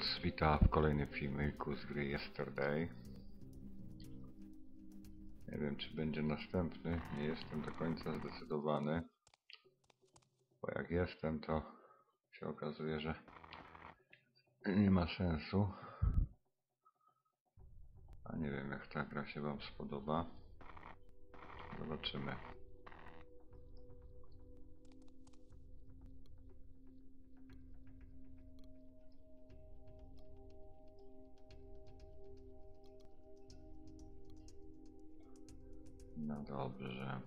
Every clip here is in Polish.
Lutz wita w kolejnym filmiku z gry Yesterday. Nie wiem czy będzie następny, nie jestem do końca zdecydowany. Bo jak jestem to się okazuje, że nie ma sensu. A nie wiem jak ta gra się wam spodoba. Zobaczymy. Dobrze.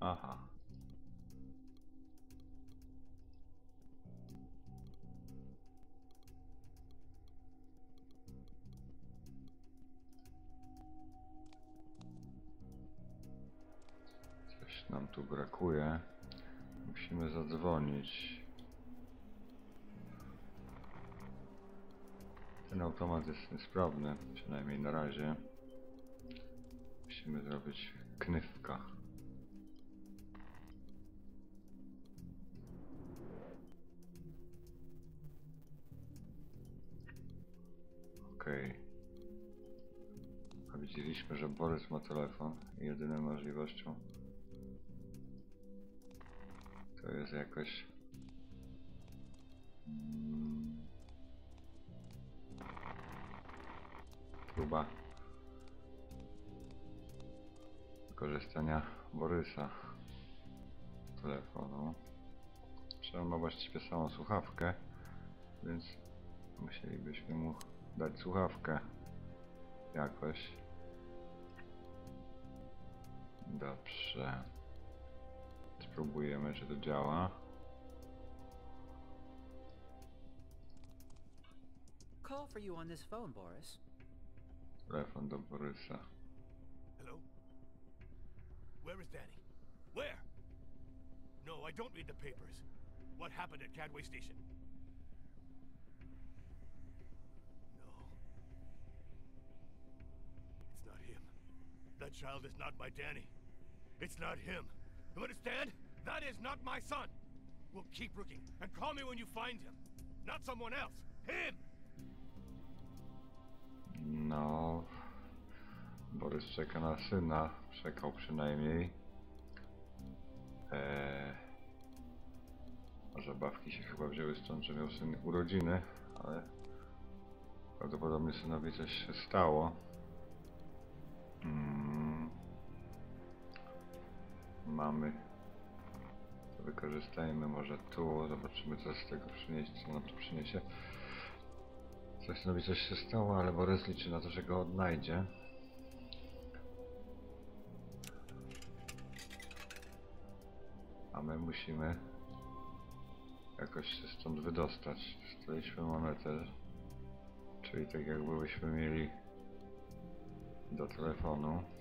Aha. Coś nam tu brakuje. Musimy zadzwonić. Ten automat jest niesprawny, przynajmniej na razie. Musimy zrobić knywka. Okej. A widzieliśmy, że Borys ma telefon i jedyną możliwością to jest jakoś próba wykorzystania Borysa telefonu. Trzeba ma właściwie samą słuchawkę, więc musielibyśmy mu dać słuchawkę jakoś. Dobrze. Spróbujemy, czy to działa. Call for you on this phone, Boris. Do Borysa. Hello? Where is Danny? Where? No, I don't read the papers. What happened at Cadway Station? No. It's not him. That child is not my Danny. It's not him. You understand? That is not my son. Well, keep looking and call me when you find him. Not someone else. Him! No. Borys czeka na syna. Czekał przynajmniej. Eee, może bawki się chyba wzięły stąd, że miał syn urodziny, ale prawdopodobnie synowi coś się stało. Mm. Mamy. To wykorzystajmy może tu. Zobaczymy co z tego przyniesie, co nam to przyniesie. Synowi coś się stało, ale Borys liczy na to, że go odnajdzie. A my musimy jakoś się stąd wydostać. Straliśmy monetę. Czyli tak jakbyśmy mieli do telefonu.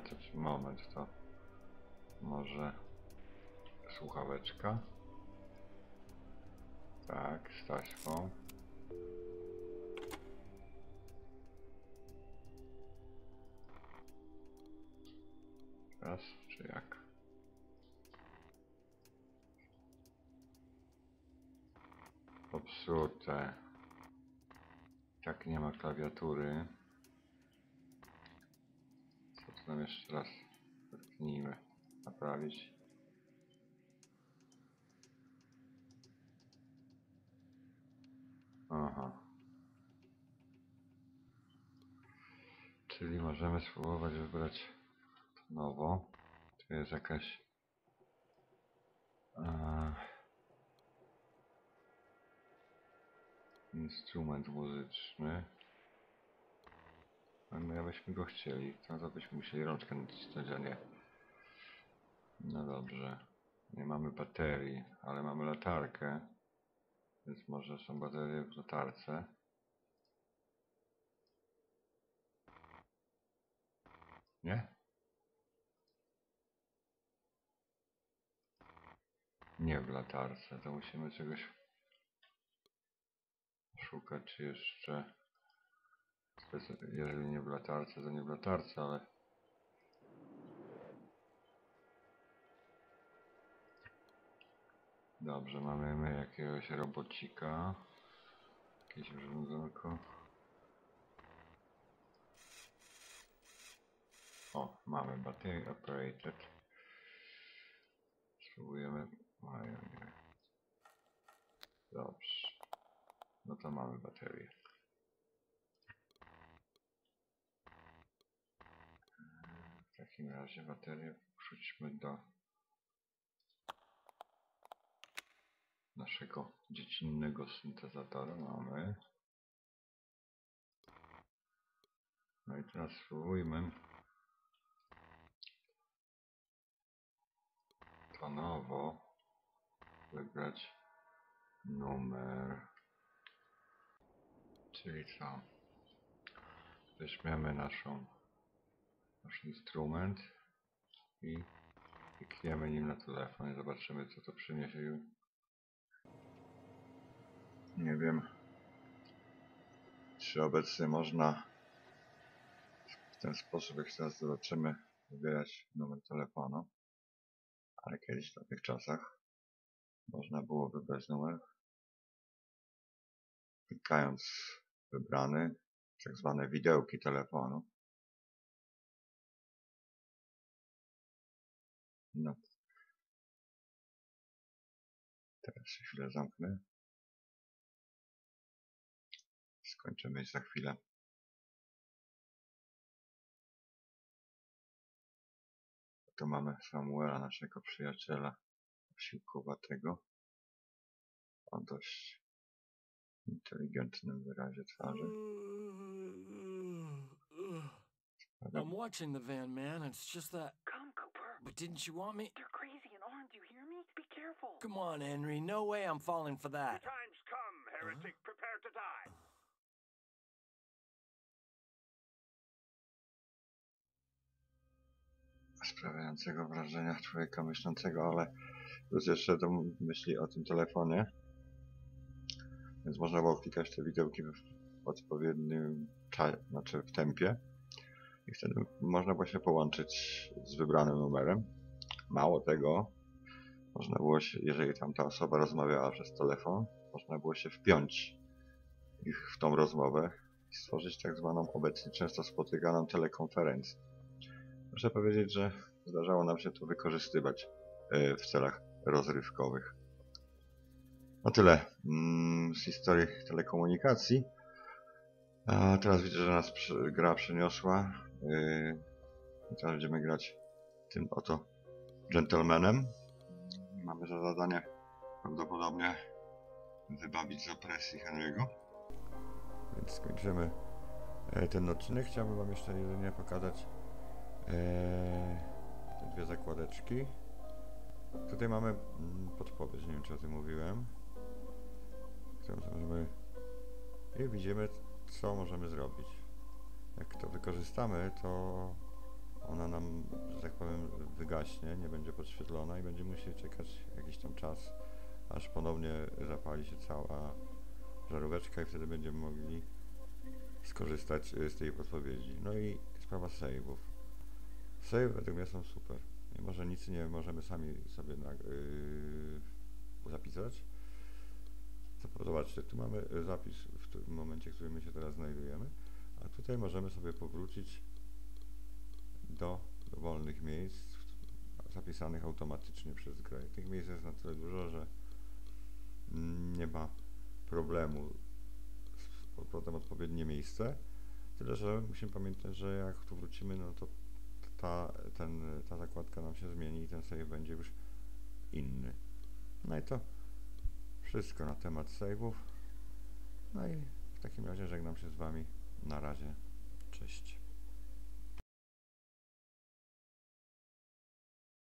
Ci moment to może słuchaweczka. Tak, z taśmą. Raz, czy jak? Popsute. Tak nie ma klawiatury. Nam jeszcze raz tknijmy. Naprawić. Aha. Czyli możemy spróbować wybrać nowo. Tu jest jakaś... E, instrument muzyczny. A my byśmy go chcieli. To, to byśmy musieli rączkę nacisnąć, a nie. No dobrze. Nie mamy baterii, ale mamy latarkę. Więc może są baterie w latarce. Nie? Nie w latarce, to musimy czegoś szukać jeszcze. Jeżeli nie w latarce, to nie w latarce, ale Dobrze, mamy my jakiegoś robocika. Jakieś urządzonko. O, mamy battery operated. Spróbujemy. Ojej. Dobrze. No to mamy baterię. W takim razie baterię wrzućmy do naszego dziecinnego syntezatora. Mamy. No i teraz spróbujmy tonowo wybrać numer. Czyli co? Weźmiemy naszą, nasz instrument i klikniemy nim na telefon i zobaczymy co to przyniesie. Nie wiem, czy obecnie można w ten sposób, jak teraz zobaczymy, wybierać numer telefonu. Ale kiedyś w tamtych czasach można było wybrać numer klikając wybrany, tak zwane widełki telefonu. No. Teraz się chwilę zamknę. Skończymy za chwilę. Tu mamy Samuela, naszego przyjaciela posiłkowatego. O dość inteligentnym wyrazie twarzy. I'm watching the van, man. It's just that. Come, But didn't you want me? They're crazy and armed. You hear me? Be careful. Come on, Henry. No way I'm falling for that. time's come, heretic. Prepare to die. sprawiającego wrażenia człowieka myślącego, ale plus jeszcze to myśli o tym telefonie. Więc można było klikać te widełki w odpowiednim czasie, znaczy w tempie. I wtedy można było się połączyć z wybranym numerem. Mało tego, można było się, jeżeli tamta osoba rozmawiała przez telefon, można było się wpiąć ich w tą rozmowę i stworzyć tak zwaną obecnie często spotykaną telekonferencję. Muszę powiedzieć, że zdarzało nam się to wykorzystywać e, w celach rozrywkowych. No tyle mm, z historii telekomunikacji. A teraz widzę, że nas gra przeniosła. Yy, teraz będziemy grać tym oto gentlemanem. Mamy za zadanie prawdopodobnie wybawić z opresji Henry'ego. Więc skończymy e, ten odcinek. Chciałbym Wam jeszcze jedynie pokazać Eee, te dwie zakładeczki. Tutaj mamy mm, podpowiedź, nie wiem czy o tym mówiłem. Możemy... I widzimy co możemy zrobić. Jak to wykorzystamy, to ona nam, że tak powiem, wygaśnie, nie będzie podświetlona i będziemy musieli czekać jakiś tam czas, aż ponownie zapali się cała żaróweczka i wtedy będziemy mogli skorzystać y, z tej podpowiedzi. No i sprawa save'ów. Save według mnie są super. Mimo, że nic nie możemy sami sobie na, yy, zapisać. To zobaczcie, tu mamy zapis w tym momencie, w którym my się teraz znajdujemy, a tutaj możemy sobie powrócić do wolnych miejsc zapisanych automatycznie przez grę. Tych miejsc jest na tyle dużo, że nie ma problemu z powrotem odpowiednie miejsce. Tyle, że musimy pamiętać, że jak tu wrócimy, no to ta, ten, ta zakładka nam się zmieni i ten save będzie już inny. No i to wszystko na temat save'ów. No i w takim razie żegnam się z Wami. Na razie. Cześć.